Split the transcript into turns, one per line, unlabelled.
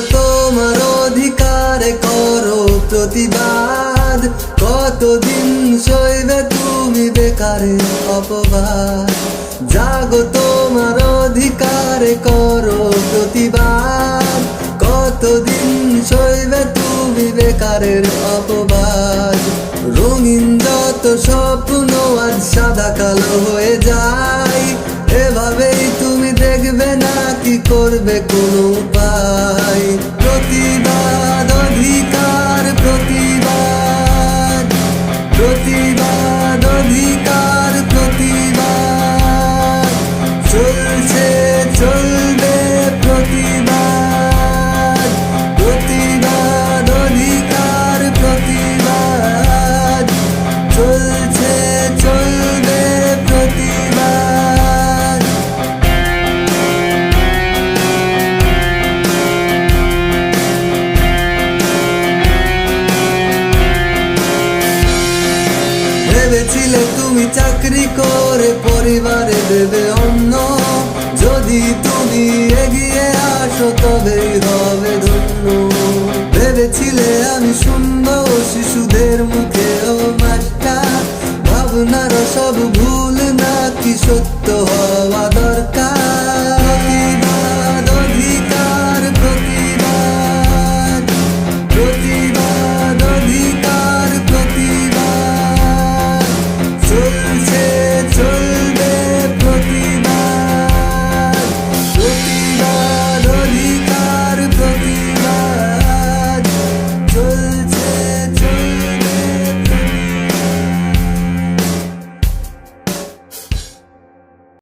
তোমার অধিকার করো প্রতিবাদ। কতদিন সইবে তুমি বেকারে অপবাদ? জাগো তোমার অধিকার করো প্রতিবাদ। কতদিন সইবে তুমি বেকারের অপবাদ? রঙিন যত স্বপ্ন আজ সাদা কাল কি করবে কোনো উপায়? প্রতিবাদ অধিকার প্রতিবাদ। প্রতিবাদ অধিকার প্রতিবাদ। ভেবেছিলে তুমি চাকরি করে, পরিবারে দেবে অন্য যদি তুমি এগিয়ে আসো, তবেই হবে ধন্য। ভেবেছিলে আমি শুনব শিশুদের মুখে, ও মাস্টা সব ভুল নাকি সত্য হওয়া দরকার?